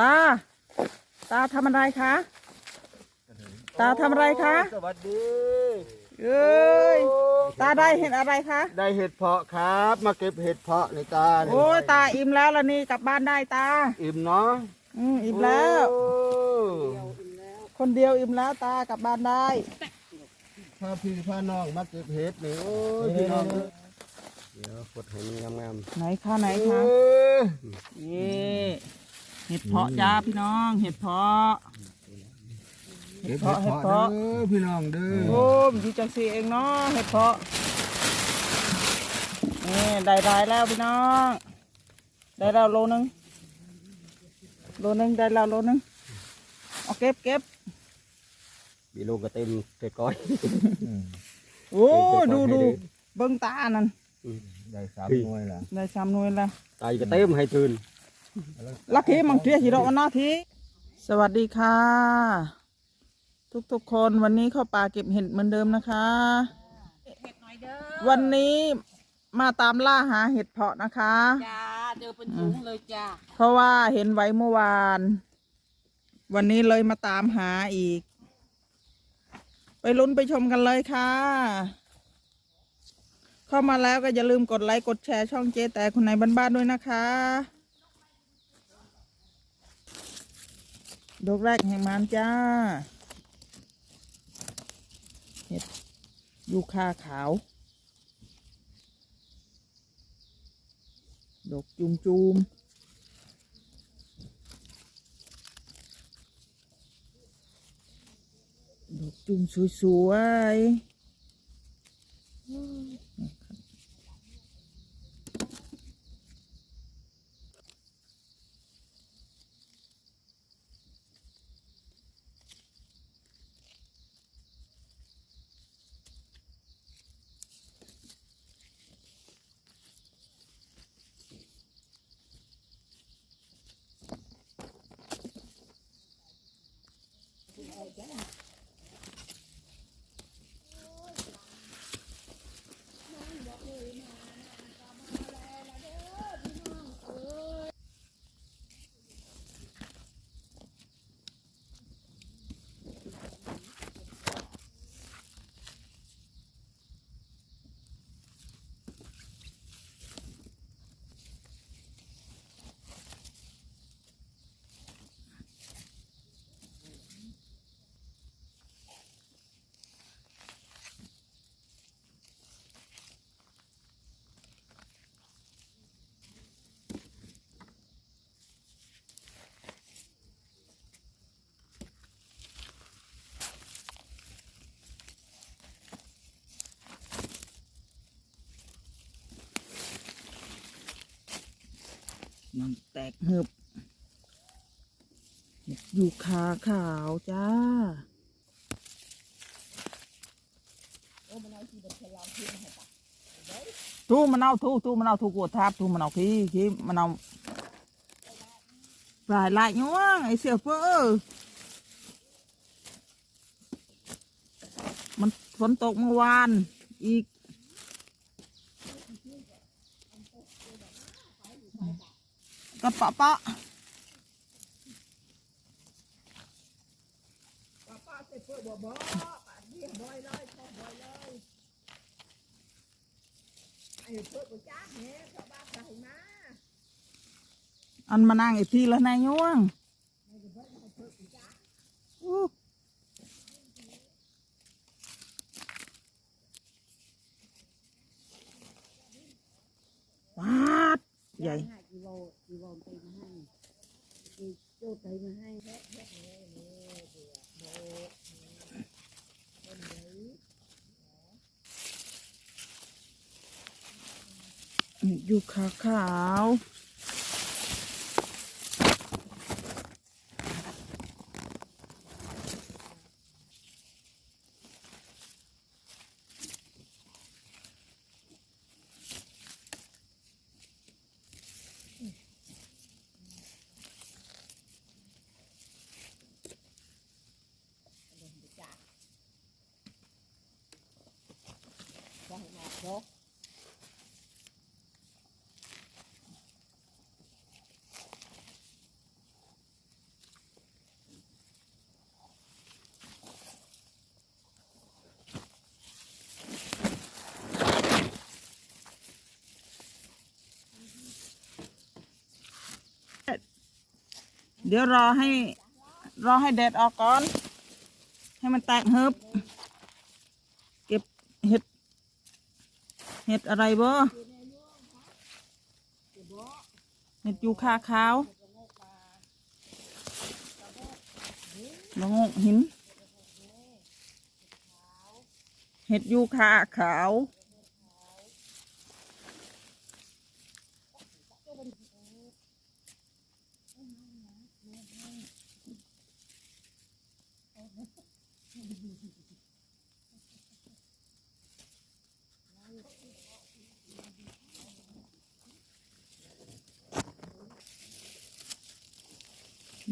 ตา ตาทำอะไรคะ ตาทำอะไรคะ สวัสดี เอ้ย ตาได้เห็นอะไรคะ ได้เห็ดเพาะครับ มาเก็บเห็ดเพาะในตาเนี่ยโอ้ยตาอิ่มแล้วละนี่กลับบ้านได้ตา อิ่มเนาะอืมอิ่มแล้ว โอ้คนเดียวอิ่มแล้วตากลับบ้านได้ พาพี่พาน้องมาเก็บเห็ดนี่โอ้ยพี่น้องเดี๋ยวกดให้มันงามไหนคะไหนๆคะเออเย่ เห็ดเพาะจ้าพี่น้องเห็ดเพาะเก็บเห็ดเพาะเด้อพี่น้องเด้อโอ้มนอยู่จังสีเองเนาะเห็ดเพาะนี่ได้รายแล้วพี่น้อง ได้แล้วโลนึงโลนึงได้แล้วโลนึงเอาเก็บเก็บมีลูกก็เต็มเต็มก้อยโอ้เก็บดูเก็บดูให้ดีเบิ้งตานั่นได้สามหน่วยละได้สามหน่วยแล้วตายก็เต็มให้ตื่น ลักทีมังเทียหิโรวันนาทีสวัสดีค่ะ ทุกๆคนวันนี้เข้าป่าเก็บเห็ดเหมือนเดิมนะคะวันนี้มาตามล่าหาเห็ดเพาะนะคะ จ้าเจอเป็นถุงเลยจ้าเพราะว่าเห็นไว้เมื่อวาน วันนี้เลยมาตามหาอีก ไปลุ้นไปชมกันเลยค่ะ เข้ามาแล้วก็อย่าลืมกดไลค์กดแชร์ช่องเจ๊แต่คนไหนบ้านๆด้วยนะคะ ดอกแรกแห่งมันจ้า เห็ดยูคาขาว ดอกจุมจุมดอกจุมสวยมั มันแตกเหืบอยู่ขาขาวจ้าทูมันเอาทูทูมันเอาทูกวดทับทูมันเอาขี้ขี้มันเอาหลายหลายยัวไอเสือเพื่อมันฝนตกเมื่อวานอีก กระปะปะอันมานั่งอีกทีแล้วนายยวงอู้าใหญ่ อีวรไปมาให้อีโจไปมาให้อยู่ขาวขาวว่าให้หนักเนาะ เดี๋ยวรอให้ รอให้แดดออกก่อน ให้มันแตกเฮิบเก็บเห็ด เห็ดอะไรบ่เห็ดยูคาขาวมะงกหิน เห็ดยูคาขาว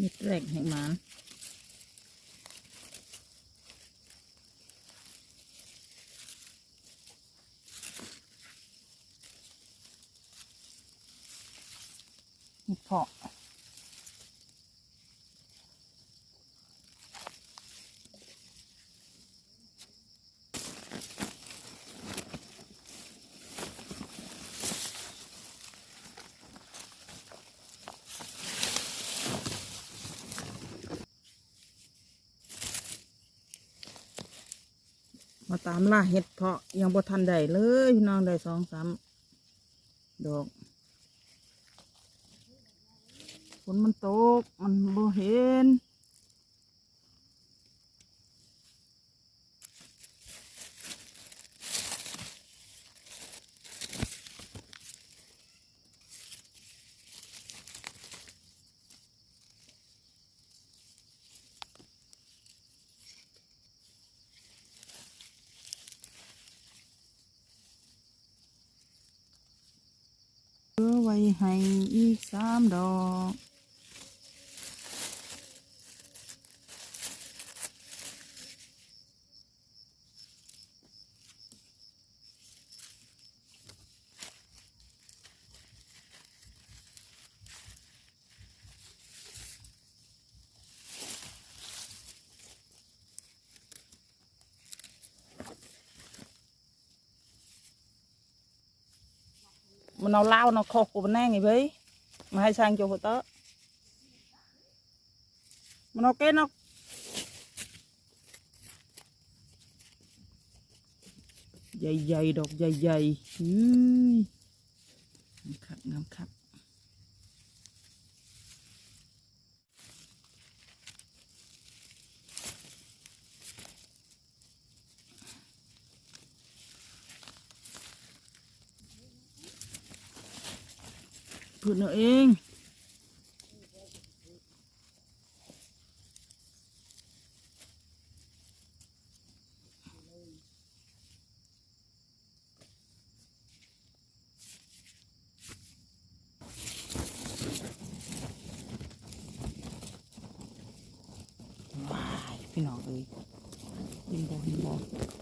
มีแรงแห่งมันมีเพาะ มาตามล่าเห็ดเพาะยังบ่ทันได้เลยพี่น้องได้สองสามดอกฝนมันตกมันบ่เห็น ไว้ให้อีกสามดอก มันเอาเล่าเอาคอกกูมันแน่ไงเว้ยมาให้ช่างโจหัวเตะมันเอาเก้นเอใหญ่ๆดอกใหญ่ๆอืมครับงามครับ ว้ายพี่น้องเอ้ยยินบอยินบออื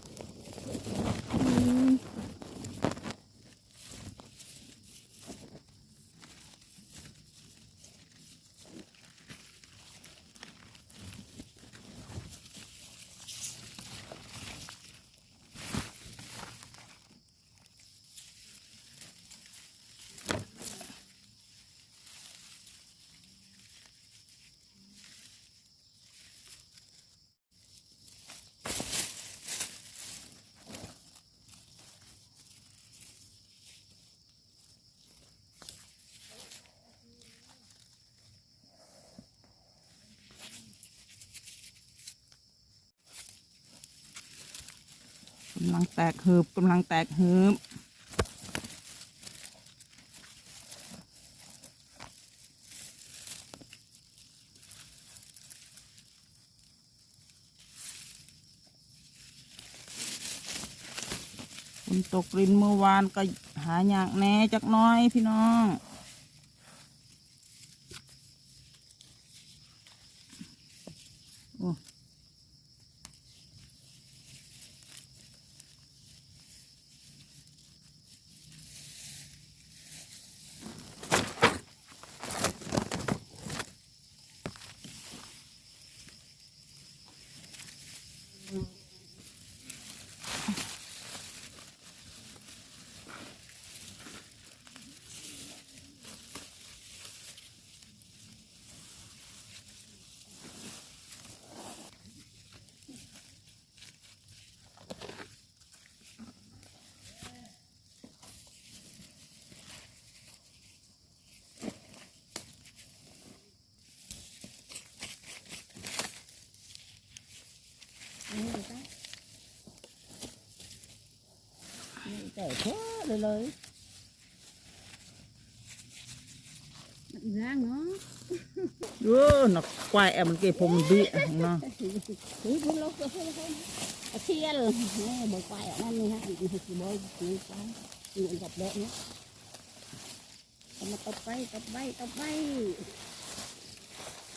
กำลังแตกหืบกำลังแตกหืบฝนตกรินเมื่อวานก็หายากแน่จักน้อยพี่น้อง เพ้อเลยเลยมันร่างเนาะเออหนักควายแอบมันเก็บผมมันบีของเนาะถือพุ่นลกก็ให้ให้อาเชียลนี่บ่ไปอะนั่นนี่ฮะนี่คือบ่นี่ไปนี่กับเด็กเนาะเอามาตบไปตบไปตบไป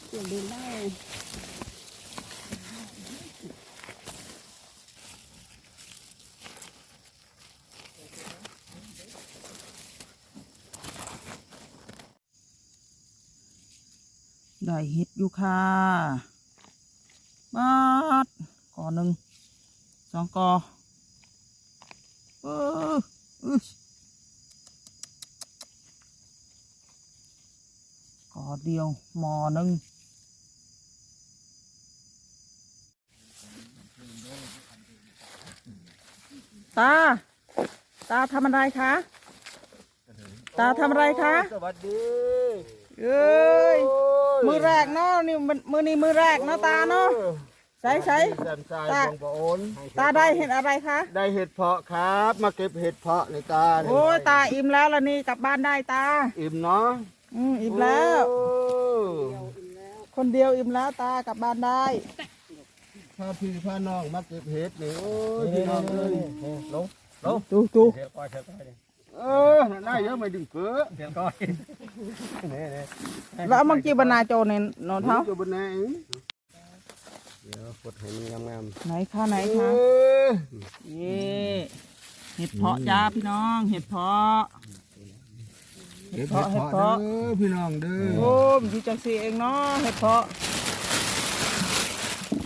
เดี๋ยวดูได้ ได้เห็ดอยู่ค่ะบาดกอหนึ่งสองกอเอออึชกอเดียวหมอหนึ่งตา ตาทำอะไรคะ ตาทำอะไรคะ สวัสดี เอ้ย มือแรกเนาะนี่มันมือนี้มือแรกเนาะตาเนาะใส่ใส่ แซมทรายตาบงปะโอนตาได้เห็นอะไรคะได้เห็ดเพาะครับ มาเก็บเห็ดเพาะในตาเนี่ยโอ้ยตาอิ่มแล้วล่ะนี่กลับบ้านได้ตา อิ่มเนาะอืมอิ่มแล้ว โอ้คนเดียวอิ่มแล้วตากลับบ้านได้ พาพี่พาน้องมาเก็บเห็ดนี่โอ้ยพี่น้องเอ้ยลงดูดูเดี๋ยวก้อยเดี๋ยวก้อยเออน่าเยอะไม่ดึงเกลือเดี๋ยวก้อยนี่นี่แล้วเอามังกีบรรณาโจในนอนเท้าจะบนไหนเดี๋ยวกดให้มันงามไหนคะไหนๆคะเออเย่เห็ดเพาะจ้าพี่น้อง เห็ดเพาะ เห็ดเพาะเห็ดเพาะเด้อพี่น้องเด้อโอ้มอยู่จังสีเองเนาะเห็ดเพาะ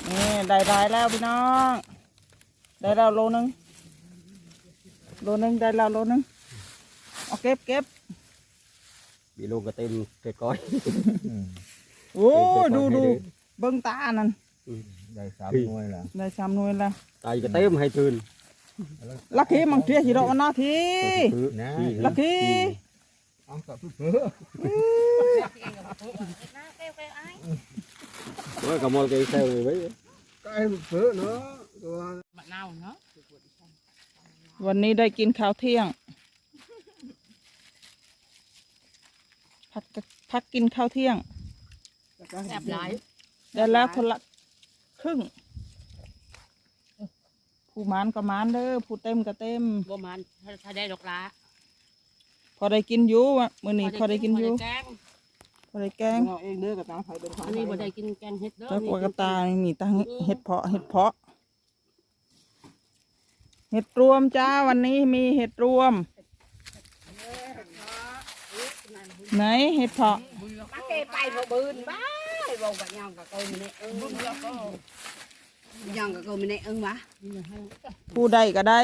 นี่ได้ได้แล้วพี่น้อง ได้แล้วโลนึงโลนึงได้แล้วโลนึง เอาเก็บเก็บมีลูกก็เต็มเต็มก้อยโอ้ยเก็บดูไว้ให้ดูดีเบิ้งตานั่นได้สามหน่วยละได้สามหน่วยแล้วตายก็เต็มให้ตื่นลักขี้มังเทียสิเราวันนาทีนะลักขี้เอากลับเพื่อโอ้ยกับมอลเกยเซลเลยไว้ก็ไอ้เพื่อเนาะตัววันนี้ได้กินข้าวเที่ยง พักพักกินข้าวเที่ยงแอบหลายได้แล้วคนละครึ่ง ผู้หมานก็หมานเด้อผู้เต็มก็เต็มบ่มันถ้าได้ดอกลาพอได้กินอยู่วะมื้อนี้พอได้กินอยู่แกงพอได้แกงอันนี้บ่ได้กินแกงเห็ดเด้อแล้วกว่ากระตานี่มีตั้งเห็ดเพาะเห็ดเพาะ เห็ดรวมจ้าวันนี้มีเห็ดรวม ไหนเห็ดเพาะมาเกไปบ่บืนบ้าบ่บัดยองกับกูนี่เอิ้งยองกับกูนี่เอิ้งวะผู้ใดก็ได้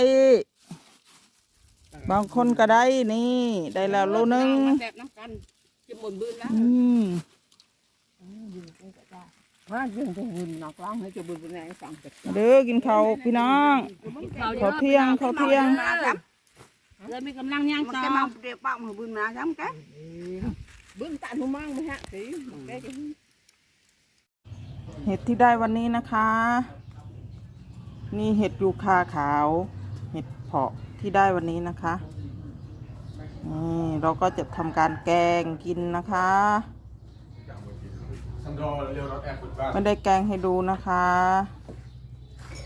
บางคนก็ได้นี่ ได้แล้วโลนึงแซ่บน้ำกันจะบนบืนแล้วอืมว่าเรื่องบืนนอกร้องให้จะบืนเป็นไงฟังเด้อกินข้าวพี่น้องข้าวเที่ยงข้าวเที่ยง เลยมีกำลังย่างมันต่อ cái mong đều bọng mà bưng má dám cái บืนตาหนูมั่งไหมฮะสิแกจะเห็ดที่ได้วันนี้นะคะ นี่เห็ดยูคาขาว เห็ดเพาะที่ได้วันนี้นะคะนี่เราก็จะทำการแกงกินนะคะไม่ได้แกงให้ดูนะคะ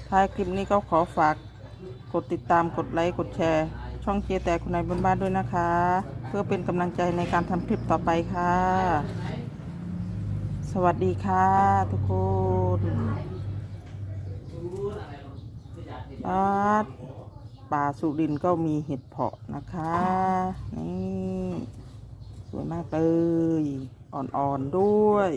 ท้ายคลิปนี้ก็ขอฝากกดติดตามกดไลค์กดแชร์ ช่องเจียแต่คุณนายบนบ้านด้วยนะคะ เพื่อเป็นกำลังใจในการทำคลิปต่อไปค่ะ สวัสดีค่ะทุกคนบ้าป่าสุรินก็มีเห็ดเพาะนะคะ นี่สวยมากเลย อ่อนๆด้วย